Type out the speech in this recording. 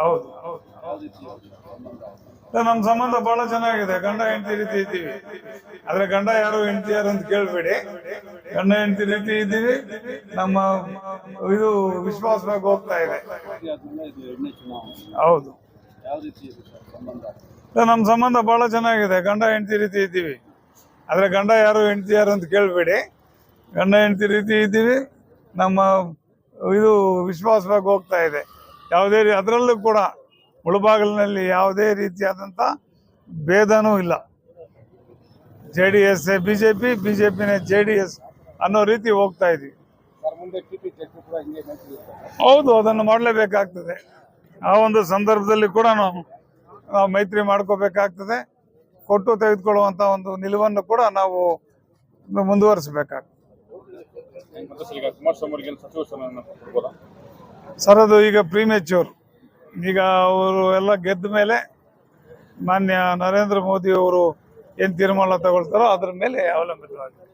ಹೌದು ಹೌದು ನಮ್ಮ ಸಂಬಂಧ ಬಹಳ ಚೆನ್ನಾಗಿದೆ. ಗಂಡ, ಹೆಂಡತಿ ರೀತಿ ಇದ್ದೀವಿ. ಆದ್ರೆ ಗಂಡ ಯಾರು, ಹೆಂಡತಿ ಯಾರು ಅಂತ ಕೇಳ್ಬೇಡಿ. ಗಂಡ, ಹೆಂಡತಿ ರೀತಿ ಇದ್ದೀವಿ. ನಮ್ಮ ಇದು ವಿಶ್ವಾಸವಾಗಿ ಹೋಗ್ತಾ ಇದೆ. ಹೌದು. ನಮ್ಮ ಸಂಬಂಧ ಬಹಳ ಚೆನ್ನಾಗಿದೆ. ಗಂಡ, ಹೆಂಡತಿ ರೀತಿ ಇದ್ದೀವಿ. ಆದ್ರೆ ಗಂಡ ಯಾರು, ಹೆಂಡತಿ ಯಾರು ಅಂತ ಕೇಳ್ಬೇಡಿ. ಗಂಡ, ಹೆಂಡತಿ ರೀತಿ ಇದ್ದೀವಿ. ನಮ್ಮ ಇದು ವಿಶ್ವಾಸವಾಗಿ ಹೋಗ್ತಾ ಇದೆ. ಯಾವುದೇ ರೀ ಅದರಲ್ಲೂ ಕೂಡ ಮುಳುಬಾಗಿಲಿನಲ್ಲಿ ಯಾವುದೇ ರೀತಿಯಾದಂಥ ಭೇದನೂ ಇಲ್ಲ. J D S B J P B J ಪಿನೇ J D S ಅನ್ನೋ ರೀತಿ ಹೋಗ್ತಾ ಇದ್ದೀವಿ. ಹೌದು ಅದನ್ನು ಮಾಡಲೇಬೇಕಾಗ್ತದೆ. ಆ ಒಂದು ಸಂದರ್ಭದಲ್ಲಿ ಕೂಡ ನಾವು ನಾವು ಮೈತ್ರಿ ಮಾಡ್ಕೋಬೇಕಾಗ್ತದೆ. ಕೊಟ್ಟು ತೆಗೆದುಕೊಳ್ಳುವಂಥ ಒಂದು ನಿಲುವನ್ನು ಕೂಡ ನಾವು ಮುಂದುವರಿಸಬೇಕಾಗ್ತದೆ. ಸರ್ ಅದು ಈಗ ಪ್ರೀಮೆಚೂರ್ ಈಗ ಅವರು ಎಲ್ಲ ಗೆದ್ದ ಮೇಲೆ ಮಾನ್ಯ ನರೇಂದ್ರ ಮೋದಿ ಅವರು ಏನ್ ತೀರ್ಮಾನ ತಗೊಳ್ತಾರೋ ಅದ್ರ ಮೇಲೆ ಅವಲಂಬಿತವಾಗಿದೆ